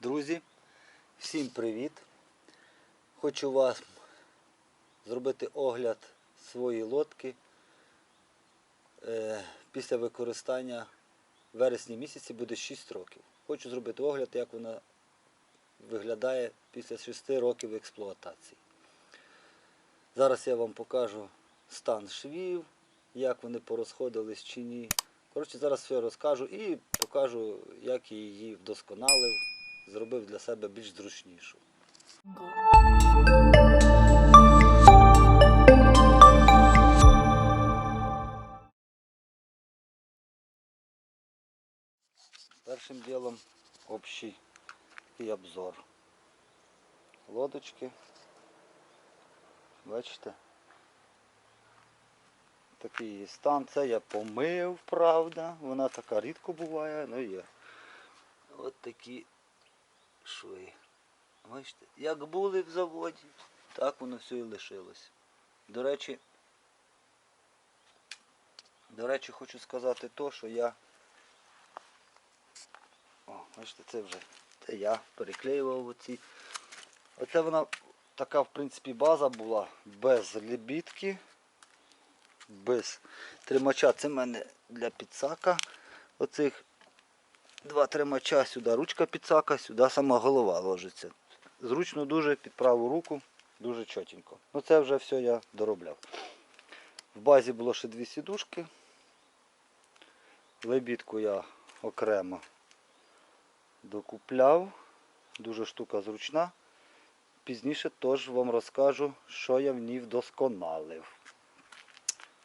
Друзі, всім привіт! Хочу вас зробити огляд своєї лодки е, після використання в вересні місяці буде 6 років. Хочу зробити огляд, як вона виглядає після 6 років експлуатації. Зараз я вам покажу стан швів, як вони порозходились чи ні. Коротше, зараз все розкажу і покажу, як я її вдосконалив, зробив для себе більш зручнішу. Першим ділом общий і обзор. Лодочки. Бачите? Такий її стан. Це я помив, правда. Вона така рідко буває, але є. От такі шви. Бачите, як були в заводі, так воно все і лишилось. До речі, до речі, хочу сказати то, що я. О, бачите, це вже це я переклеював оці. Оце вона така, в принципі, база була без лебідки, без тримача. Це в мене для підсака. Оцих два тримача сюди, ручка підсака, сюди сама голова ложиться. Зручно дуже під праву руку, дуже чотенько. Ну це вже все я доробляв. В базі було ще дві сідушки. Лебідку я окремо докупляв. Дуже штука зручна. Пізніше теж вам розкажу, що я в ній вдосконалив.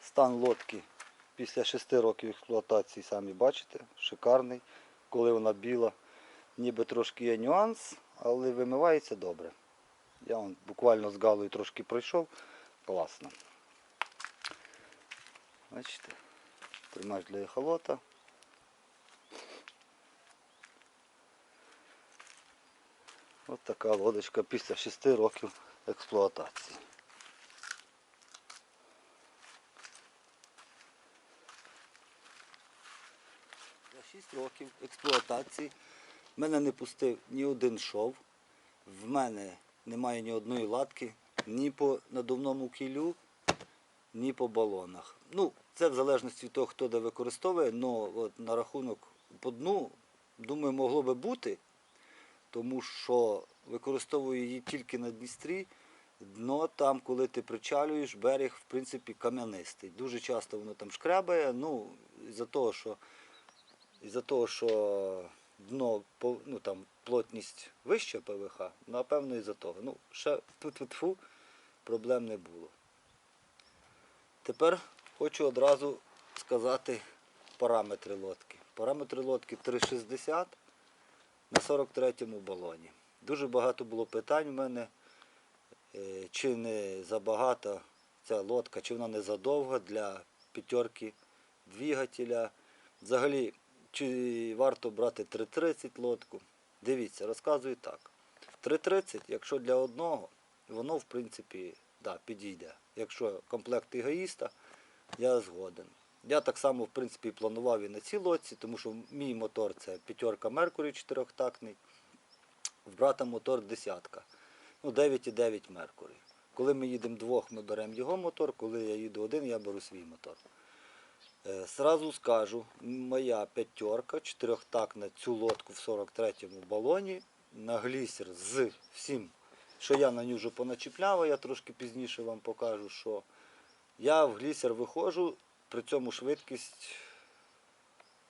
Стан лодки після 6 років експлуатації, самі бачите, шикарний. Коли вона біла, ніби трошки є нюанс, але вимивається добре. Я вон буквально з галою трошки пройшов. Класно. Бачите, тримач для ехолота. Ось така лодочка після 6 років експлуатації. За 6 років експлуатації мене не пустив ні один шов, в мене немає ні одної латки, ні по надувному кілю, ні по балонах. Ну, це в залежності від того, хто де використовує, але на рахунок по дну, думаю, могло би бути, тому що використовую її тільки на Дністрі. Дно там, коли ти причалюєш, берег, в принципі, кам'янистий. Дуже часто воно там шкрябає, ну, із-за того, що, із-за того, що дно, ну, там, плотність вища ПВХ, напевно, із-за того. Ну, ще тьфу-тьфу-тьфу, проблем не було. Тепер хочу одразу сказати параметри лодки. Параметри лодки 360 на 43-му балоні. Дуже багато було питань в мене, е, чи не забагато ця лодка, чи вона не задовга для п'ятерки двигателя. Взагалі, чи варто брати 330 лодку. Дивіться, розказую так. 330, якщо для одного, воно в принципі да, підійде. Якщо комплект егоїста, я згоден. Я так само в принципі планував і на цій лодці, тому що мій мотор це п'ятерка Меркурі чотирьохтактний, в брата мотор десятка. Ну, 9,9 Меркурі. Коли ми їдемо двох, ми беремо його мотор, коли я їду один, я беру свій мотор. Е, Сразу скажу, моя п'ятерка, чотирьохтактна цю лодку в 43-му балоні на глісер з всім, що я на ню вже поначіпляв, я трошки пізніше вам покажу, що я в глісер виходжу, при цьому швидкість,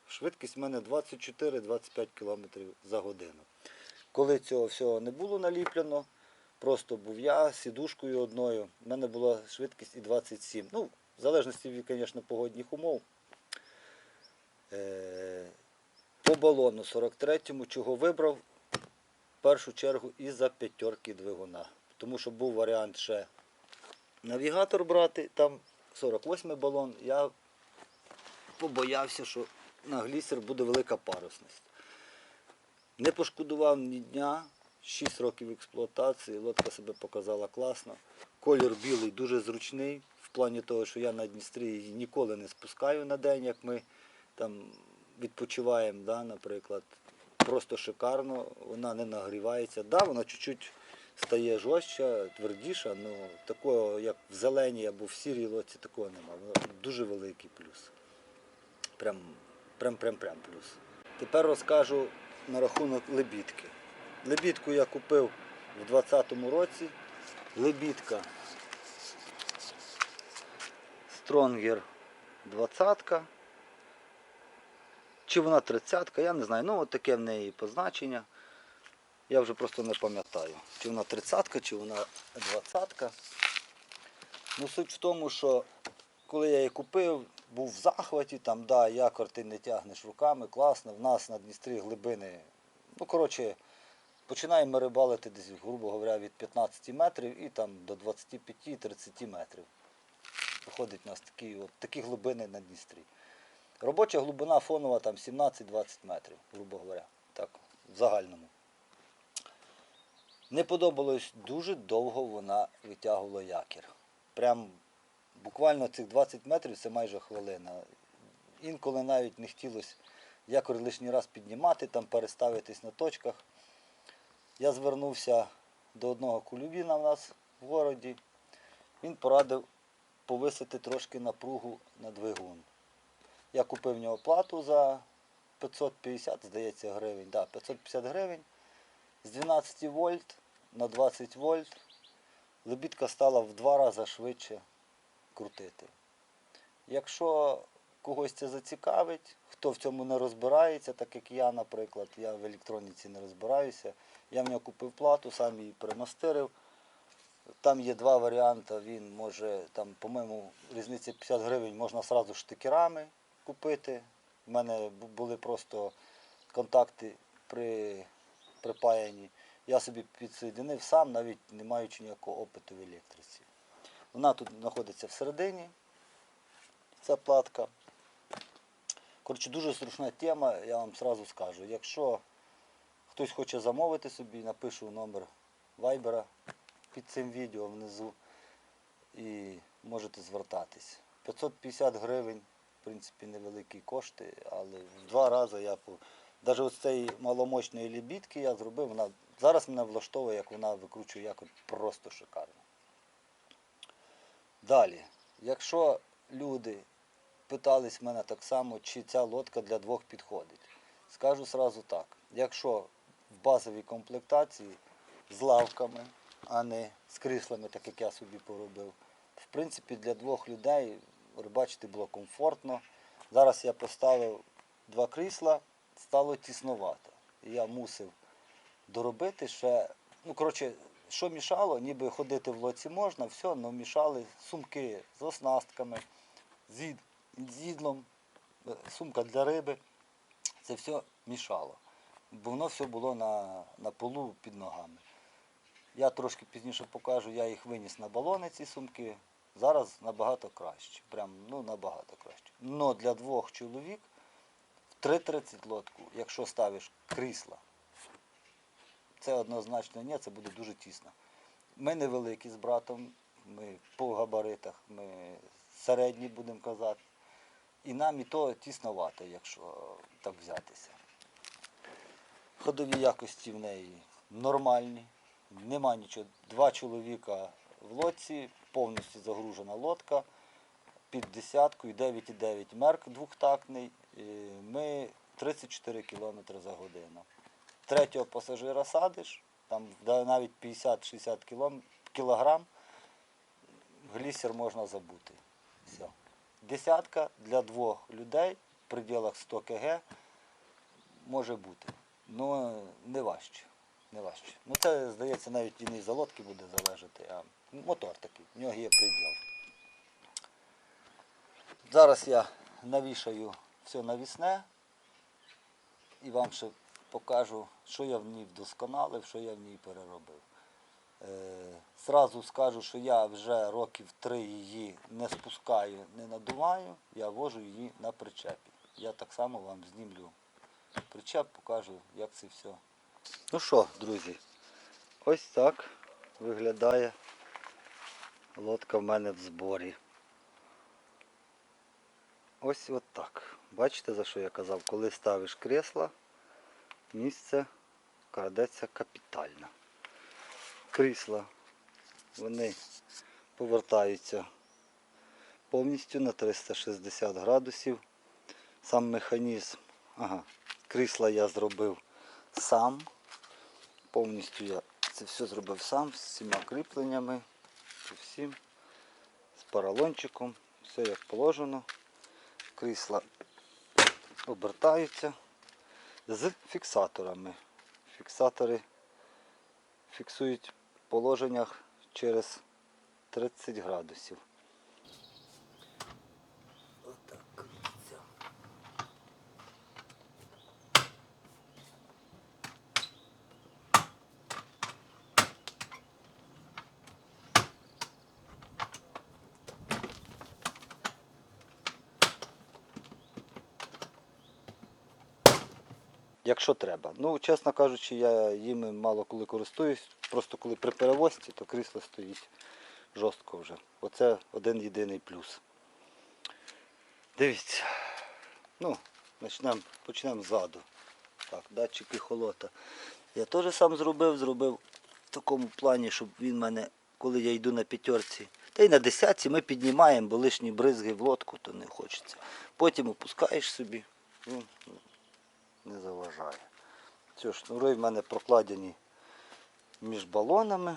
швидкість в мене 24-25 км за годину. Коли цього всього не було наліплено, просто був я сідушкою одною, в мене була швидкість і 27. Ну, в залежності від, звісно, погодних умов. Е, По балону 43-му, чого вибрав, в першу чергу із-за п'ятерки двигуна. Тому що був варіант ще навігатор брати, там 48-й балон, я побоявся, що на глісер буде велика парусність. Не пошкодував ні дня, 6 років експлуатації, лодка себе показала класно. Колір білий дуже зручний, плані того, що я на Дністрі її ніколи не спускаю на день, як ми там відпочиваємо, да, наприклад. просто шикарно, вона не нагрівається. Да, вона чуть-чуть стає жорстча, твердіша, але такого, як в зеленій або в сірій лодці, такого немає. Вона дуже великий плюс. Прям, прям, прям, прям плюс. Тепер розкажу на рахунок лебідки. Лебідку я купив у 2020 році. Лебідка Стронгер 20 Чи вона 30 я не знаю. Ну, от таке в неї позначення. Я вже просто не пам'ятаю, чи вона 30 чи вона 20 Ну, суть в тому, що коли я її купив, був в захваті, там, да, якор ти не тягнеш руками, класно. В нас на Дністрі глибини. Ну, коротше, починаємо рибалити десь, грубо говоря, від 15 метрів і там до 25-30 метрів. Виходить у нас такі, от, такі глибини на Дністрі. Робоча глибина фонова там 17-20 метрів, грубо говоря. Так, в загальному. Не подобалось дуже довго вона витягувала якір. Прям буквально цих 20 метрів це майже хвилина. Інколи навіть не хотілося якор лишній раз піднімати, там переставитись на точках. Я звернувся до одного кулюбіна в нас в городі. Він порадив повисити трошки напругу на двигун. Я купив в нього плату за 550, здається, гривень. Да, 550 гривень. З 12 вольт на 20 вольт лебідка стала в два рази швидше крутити. Якщо когось це зацікавить, хто в цьому не розбирається, так як я, наприклад, я в електроніці не розбираюся, я в нього купив плату, сам її примастирив. Там є два варіанти. Він може, там, по-моєму, різниця 50 гривень можна одразу штикерами купити. У мене були просто контакти при, припаяні. Я собі підсоєдинив сам, навіть не маючи ніякого опиту в електриці. Вона тут знаходиться всередині, ця платка. Коротше, дуже зручна тема, я вам одразу скажу. Якщо хтось хоче замовити собі, напишу номер вайбера під цим відео внизу і можете звертатись. 550 гривень, в принципі, невеликі кошти, але в два рази я. Навіть ось цієї маломощної лебідки я зробив, вона зараз мене влаштовує, як вона викручує якось просто шикарно. Далі, якщо люди питались мене так само, чи ця лодка для двох підходить, скажу сразу так. Якщо в базовій комплектації з лавками, а не з кріслами, так як я собі поробив, в принципі, для двох людей рибачити було комфортно. Зараз я поставив два крісла, стало тіснувато. Я мусив доробити ще. Ну, коротше, що мішало, ніби ходити в лоці можна, все, але мішали сумки з оснастками, з їдлом, е, сумка для риби. Це все мішало. Бо воно все було на, на полу під ногами. Я трошки пізніше покажу, я їх виніс на балони, ці сумки. Зараз набагато краще. Прям ну набагато краще. Но для двох чоловік в 3.30 лодку, якщо ставиш крісла, це однозначно ні, це буде дуже тісно. Ми невеликі з братом, ми по габаритах, ми середні, будемо казати. І нам і то тісновато, якщо так взятися. Ходові якості в неї нормальні, нема нічого. Два чоловіка в лодці, повністю загружена лодка, під десяткою, 9,9 мерк двохтактний. І Ми 34 км за годину. Третього пасажира садиш, там навіть 50-60 кілом- кілограм, глісер можна забути. Все. Десятка для двох людей в пределах 100 кг може бути. Ну, не важче. Не важче. Ну це, здається, навіть і не за лодки буде залежати, а мотор такий, в нього є приділ. Зараз я навішаю все навісне і вам ще покажу, що я в ній вдосконалив, що я в ній переробив. Е, Зразу скажу, що я вже років три її не спускаю, не надуваю, я вожу її на причепі. Я так само вам знімлю причеп, покажу, як це все. Ну що, друзі, ось так виглядає лодка в мене в зборі. Ось от так. Бачите, за що я казав, коли ставиш кресла, місце крадеться капітально. Крісла, вони повертаються повністю на 360 градусів. Сам механізм, ага, крісла я зробив сам. Повністю я це все зробив сам з всіма кріпленнями, зі всім, з поролончиком, все як положено. Крісла обертаються з фіксаторами. Фіксатори фіксують в положеннях через 30 градусів. Якщо треба. Ну, чесно кажучи, я їми мало коли користуюсь. Просто коли при перевозці, то крісло стоїть жорстко вже. Оце один єдиний плюс. Дивіться. Ну, почнемо почнемо ззаду. Так, датчики холота. Я теж сам зробив, зробив в такому плані, щоб він мене, коли я йду на п'ятерці, та й на десятці ми піднімаємо, бо лишні бризги в лодку, то не хочеться. Потім опускаєш собі, він не заважає. Все, шнури в мене прокладені між балонами.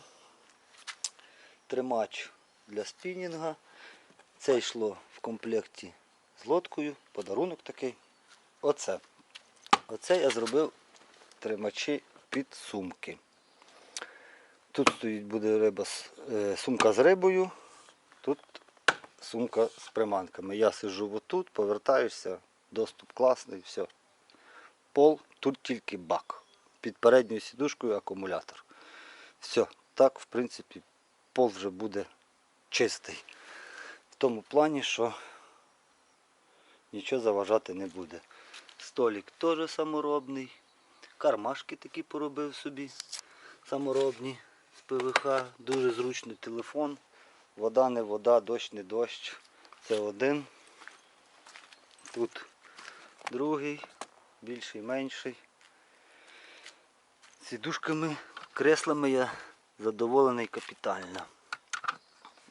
Тримач для спінінга. Це йшло в комплекті з лодкою, подарунок такий. Оце. Оце я зробив тримачі під сумки. Тут стоїть буде риба, е, сумка з рибою, тут сумка з приманками. Я сиджу отут, повертаєшся, доступ класний, все. Пол, тут тільки бак. Під передньою сідушкою акумулятор. Все, так, в принципі, пол вже буде чистий. В тому плані, що нічого заважати не буде. Столик теж саморобний. Кармашки такі поробив собі. Саморобні з ПВХ. Дуже зручний телефон. Вода не вода, дощ не дощ. Це один. Тут другий, більший, менший. Сідушками, креслами я задоволений капітально.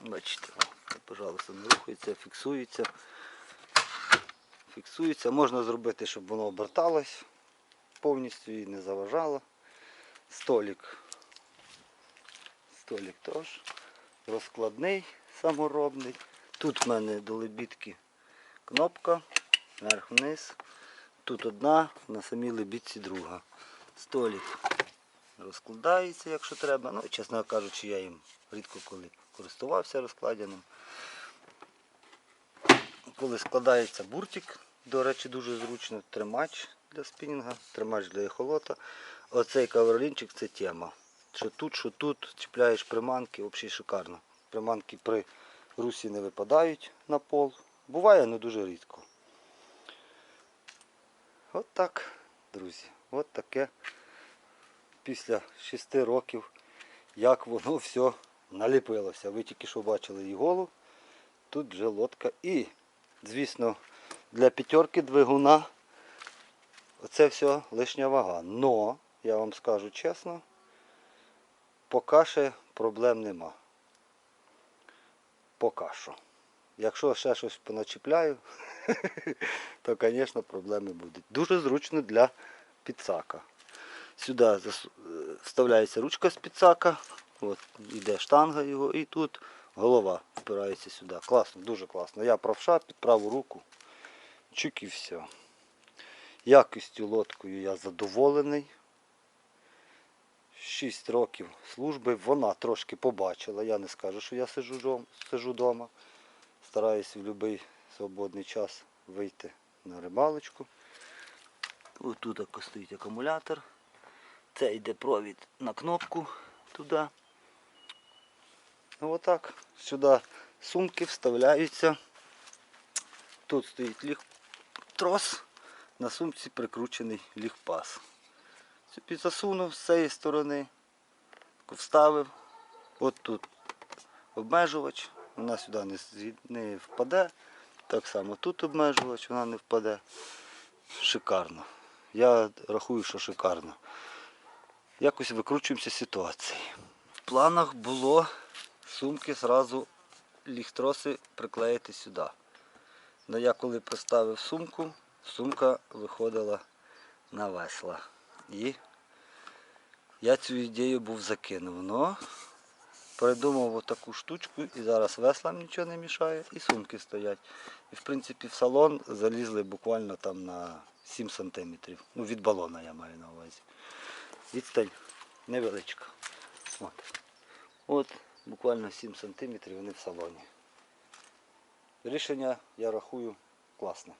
Бачите, о, пожалуйста, не рухається, фіксується. Фіксується. Можна зробити, щоб воно оберталось повністю і не заважало. Столик. Столик теж розкладний, саморобний. Тут в мене до лебідки кнопка, вверх-вниз. Тут одна, на самій лебідці друга. Столик розкладається, якщо треба. Ну, чесно кажучи, я їм рідко коли користувався розкладеним. Коли складається буртик, до речі, дуже зручно, тримач для спінінга, тримач для ехолота. Оцей каверлінчик це тема. Що тут, що тут, чіпляєш приманки, взагалі шикарно. Приманки при русі не випадають на пол. Буває, але дуже рідко. От так, друзі. От таке після 6 років, як воно все наліпилося. Ви тільки що бачили її голову. Тут вже лодка. І, звісно, для п'ятерки двигуна оце все лишня вага. Но, я вам скажу чесно, поки ще проблем нема. Поки що. Якщо ще щось поначіпляю, то, звісно, проблеми будуть. Дуже зручно для підсака. Сюди вставляється ручка з підсака, от, йде штанга його і тут голова впирається сюди. Класно, дуже класно. Я правша під праву руку. Чик і все. Якістю лодкою я задоволений. 6 років служби вона трошки побачила. Я не скажу, що я сиджу вдома. Сиджу вдома. Стараюсь в будь-який свободний час вийти на рибалочку. Ось тут стоїть акумулятор. Це йде провід на кнопку туди. Ну отак. Сюди сумки вставляються. Тут стоїть ліг трос, на сумці прикручений лігпас. Собі засунув з цієї сторони, вставив. От тут обмежувач, вона сюди не впаде. Так само тут обмежувач, вона не впаде. Шикарно. я рахую, що шикарно. Якось викручуємося з ситуації. В планах було сумки зразу ліхтроси приклеїти сюди. Но я коли поставив сумку, сумка виходила на весла. І я цю ідею був закинув. Но придумав отаку штучку і зараз веслам нічого не мішає, і сумки стоять. І в принципі в салон залізли буквально там на 7 сантиметрів. Ну від балона я маю на увазі. Відстань невеличка. От. От буквально 7 сантиметрів вони в салоні. Рішення, я рахую, класне.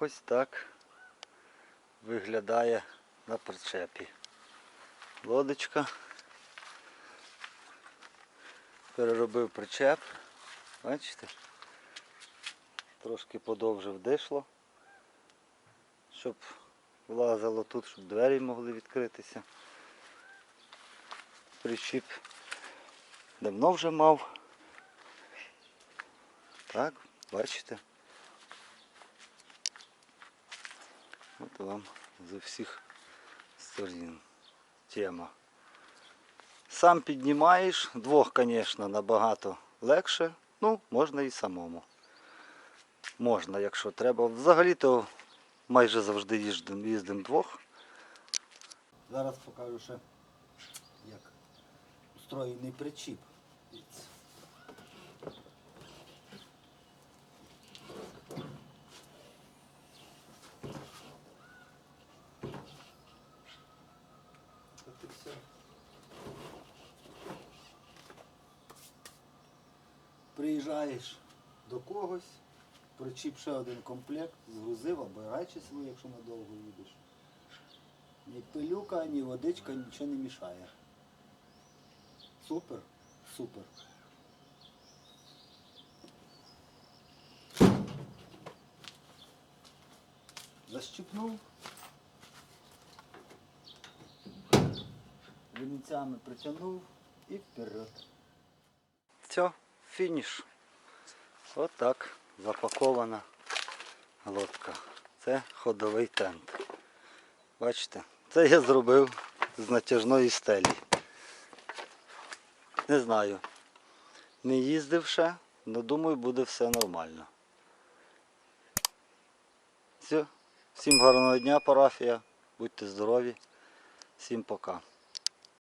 Ось так виглядає на причепі. Лодочка. Переробив причеп. Бачите? Трошки подовжив дишло, щоб влазило тут, щоб двері могли відкритися. Причіп давно вже мав. Так, бачите? От вам з усіх сторін тема. Сам піднімаєш, двох, звісно, набагато легше, ну, можна і самому. Можна, якщо треба. Взагалі-то майже завжди їздимо їздим двох. Зараз покажу ще, як устроєний причіп. Дивіться. От і все. Приїжджаєш до когось, причіп ще один комплект, згрузив або райче свій, якщо надовго їдеш. Ні пилюка, ні водичка, нічого не мішає. Супер, супер. Защипнув. Вінцями притягнув і вперед. Все, фініш. От так запакована лодка. Це ходовий тент. Бачите, це я зробив з натяжної стелі. Не знаю. Не їздив ще, але думаю, буде все нормально. Все. Всім гарного дня, парафія. Будьте здорові. Всім пока.